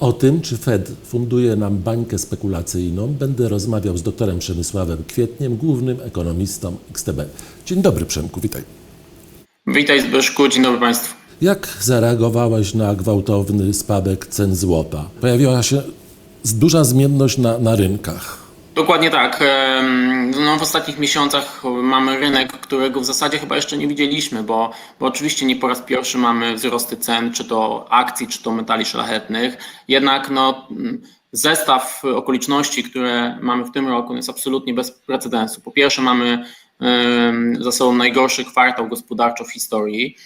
O tym, czy Fed funduje nam bańkę spekulacyjną, będę rozmawiał z doktorem Przemysławem Kwietniem, głównym ekonomistą XTB. Dzień dobry Przemku, witaj. Witaj Zbyszku, dzień dobry Państwu. Jak zareagowałeś na gwałtowny spadek cen złota? Pojawiła się duża zmienność na, na rynkach. Dokładnie tak. No, w ostatnich miesiącach mamy rynek, którego w zasadzie chyba jeszcze nie widzieliśmy, bo, bo oczywiście nie po raz pierwszy mamy wzrosty cen, czy to akcji, czy to metali szlachetnych. Jednak no, zestaw okoliczności, które mamy w tym roku, jest absolutnie bez precedensu. Po pierwsze, mamy za sobą najgorszy kwartał gospodarczo w historii.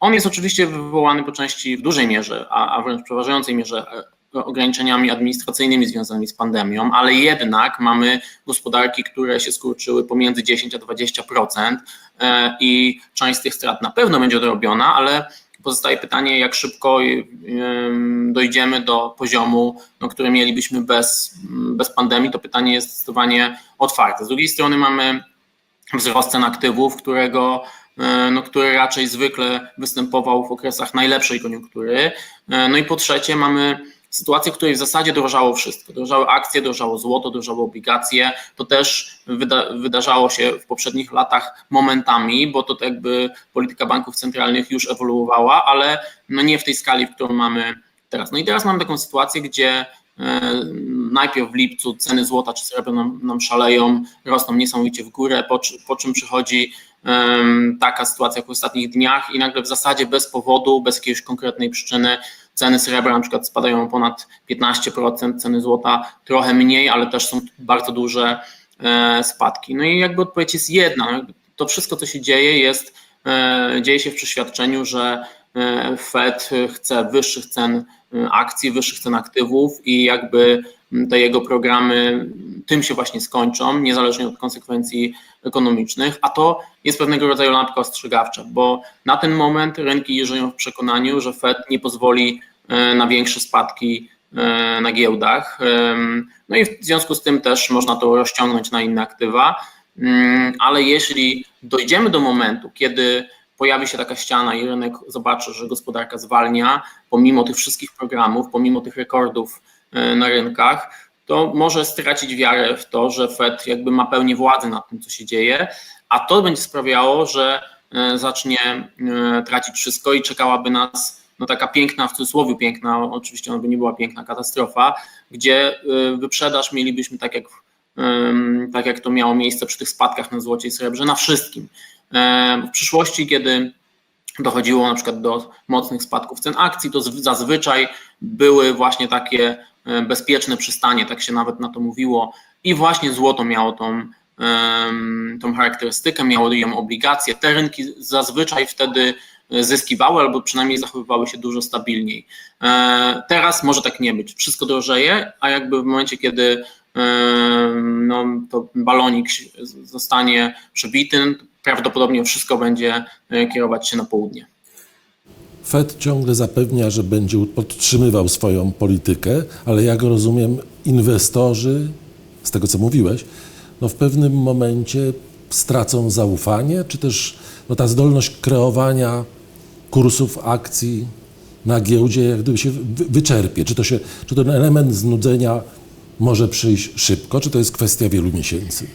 On jest oczywiście wywołany po części w dużej mierze, a, a wręcz przeważającej mierze ograniczeniami administracyjnymi związanymi z pandemią, ale jednak mamy gospodarki, które się skurczyły pomiędzy 10 a 20% e, i część z tych strat na pewno będzie odrobiona, ale pozostaje pytanie, jak szybko e, em, dojdziemy do poziomu, no, który mielibyśmy bez, bez pandemii. To pytanie jest zdecydowanie otwarte. Z drugiej strony mamy wzrost cen aktywów, którego e, no, który raczej zwykle występował w okresach najlepszej koniunktury. No i po trzecie mamy sytuację, w której w zasadzie drożało wszystko. Drożały akcje, drożało złoto, drożały obligacje. To też wyda wydarzało się w poprzednich latach momentami, bo to jakby polityka banków centralnych już ewoluowała, ale no nie w tej skali, w którą mamy teraz. No i teraz mamy taką sytuację, gdzie e, najpierw w lipcu ceny złota czy srebra nam, nam szaleją, rosną niesamowicie w górę, po, po czym przychodzi em, taka sytuacja jak w ostatnich dniach i nagle w zasadzie bez powodu, bez jakiejś konkretnej przyczyny ceny srebra na przykład spadają ponad 15%, ceny złota trochę mniej, ale też są bardzo duże e, spadki. No i jakby odpowiedź jest jedna, no to wszystko co się dzieje jest, e, dzieje się w przeświadczeniu, że e, Fed chce wyższych cen akcji, wyższych cen aktywów i jakby te jego programy tym się właśnie skończą, niezależnie od konsekwencji ekonomicznych, a to jest pewnego rodzaju lampka ostrzegawcza, bo na ten moment rynki żyją w przekonaniu, że Fed nie pozwoli na większe spadki e, na giełdach. Em, No i w związku z tym też można to rozciągnąć na inne aktywa, Mm, ale jeśli dojdziemy do momentu, kiedy pojawi się taka ściana i rynek zobaczy, że gospodarka zwalnia, pomimo tych wszystkich programów, pomimo tych rekordów e, na rynkach, to może stracić wiarę w to, że Fed jakby ma pełnię władzy nad tym, co się dzieje, a to będzie sprawiało, że e, zacznie e, tracić wszystko i czekałaby nas no taka piękna, w cudzysłowie piękna, oczywiście ona by nie była piękna katastrofa, gdzie e, wyprzedaż mielibyśmy tak jak, tak jak to miało miejsce przy tych spadkach na złocie i srebrze, na wszystkim. W przyszłości, kiedy dochodziło na przykład do mocnych spadków cen akcji, to zazwyczaj były właśnie takie e, bezpieczne przystanie, tak się nawet na to mówiło i właśnie złoto miało tą, tą charakterystykę, miało ją obligacje. Te rynki zazwyczaj wtedy zyskiwały albo przynajmniej zachowywały się dużo stabilniej. E, Teraz może tak nie być. Wszystko drożeje, a jakby w momencie, kiedy em, no, to balonik zostanie przebity, prawdopodobnie wszystko będzie e, kierować się na południe. Fed ciągle zapewnia, że będzie podtrzymywał swoją politykę, ale jak rozumiem, inwestorzy, z tego co mówiłeś, no w pewnym momencie stracą zaufanie, czy też no ta zdolność kreowania kursów akcji na giełdzie jak gdyby się wy- wyczerpie. Czy, to się, czy ten element znudzenia może przyjść szybko, czy to jest kwestia wielu miesięcy?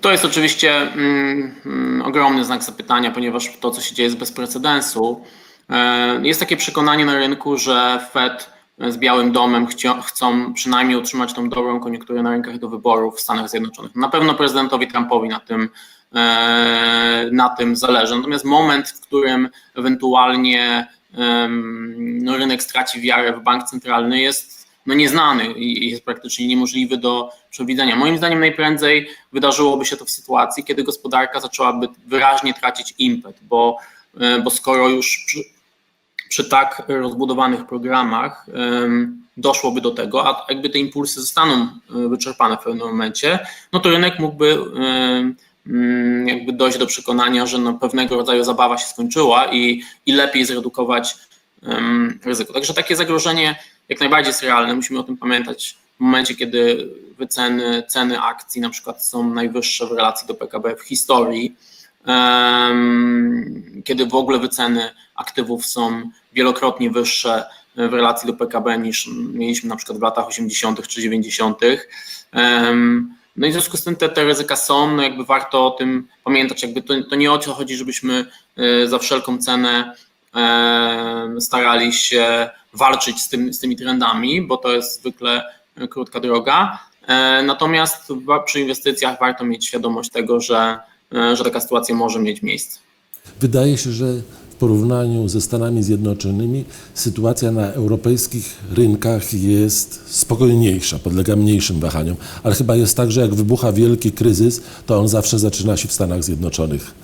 To jest oczywiście mm, ogromny znak zapytania, ponieważ to, co się dzieje, jest bez precedensu. E, Jest takie przekonanie na rynku, że Fed z Białym Domem chcą przynajmniej utrzymać tą dobrą koniunkturę na rynkach do wyborów w Stanach Zjednoczonych. Na pewno prezydentowi Trumpowi na tym, na tym zależy. Natomiast moment, w którym ewentualnie no, rynek straci wiarę w bank centralny jest no, nieznany i jest praktycznie niemożliwy do przewidzenia. Moim zdaniem najprędzej wydarzyłoby się to w sytuacji, kiedy gospodarka zaczęłaby wyraźnie tracić impet, bo, e, bo skoro już przy, przy tak rozbudowanych programach doszłoby do tego, a jakby te impulsy zostaną e, wyczerpane w pewnym momencie, no to rynek mógłby jakby dojść do przekonania, że no pewnego rodzaju zabawa się skończyła i, i lepiej zredukować em, ryzyko. Także takie zagrożenie jak najbardziej jest realne. Musimy o tym pamiętać w momencie, kiedy wyceny ceny akcji na przykład są najwyższe w relacji do PKB w historii, em, kiedy w ogóle wyceny aktywów są wielokrotnie wyższe w relacji do PKB niż mieliśmy na przykład w latach 80. czy 90. Em, No i w związku z tym te, te ryzyka są, no jakby warto o tym pamiętać. Jakby to, to nie o to chodzi, żebyśmy e, za wszelką cenę e, starali się walczyć z, tym, z tymi trendami, bo to jest zwykle e, krótka droga. Natomiast przy inwestycjach warto mieć świadomość tego, że, że taka sytuacja może mieć miejsce. Wydaje się, że porównaniu ze Stanami Zjednoczonymi sytuacja na europejskich rynkach jest spokojniejsza, podlega mniejszym wahaniom, ale chyba jest tak, że jak wybucha wielki kryzys, to on zawsze zaczyna się w Stanach Zjednoczonych.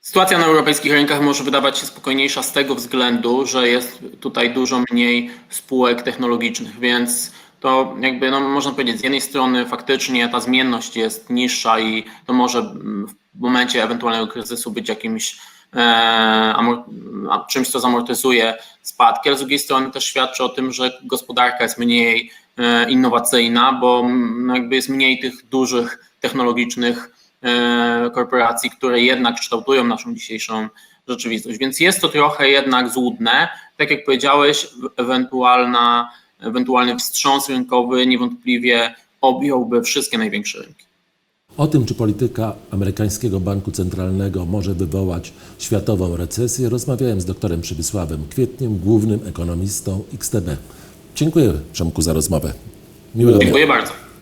Sytuacja na europejskich rynkach może wydawać się spokojniejsza z tego względu, że jest tutaj dużo mniej spółek technologicznych, więc to jakby no, można powiedzieć, z jednej strony faktycznie ta zmienność jest niższa i to może w momencie ewentualnego kryzysu być jakimś a- czymś, co zamortyzuje spadki, ale z drugiej strony też świadczy o tym, że gospodarka jest mniej e, innowacyjna, bo no, jakby jest mniej tych dużych technologicznych e, korporacji, które jednak kształtują naszą dzisiejszą rzeczywistość. Więc jest to trochę jednak złudne. Tak jak powiedziałeś, ewentualna, ewentualny wstrząs rynkowy niewątpliwie objąłby wszystkie największe rynki. O tym, czy polityka amerykańskiego banku centralnego może wywołać światową recesję, rozmawiałem z doktorem Przemysławem Kwietniem, głównym ekonomistą XTB. Dziękuję Przemku za rozmowę. Miłego dnia. Dziękuję bardzo.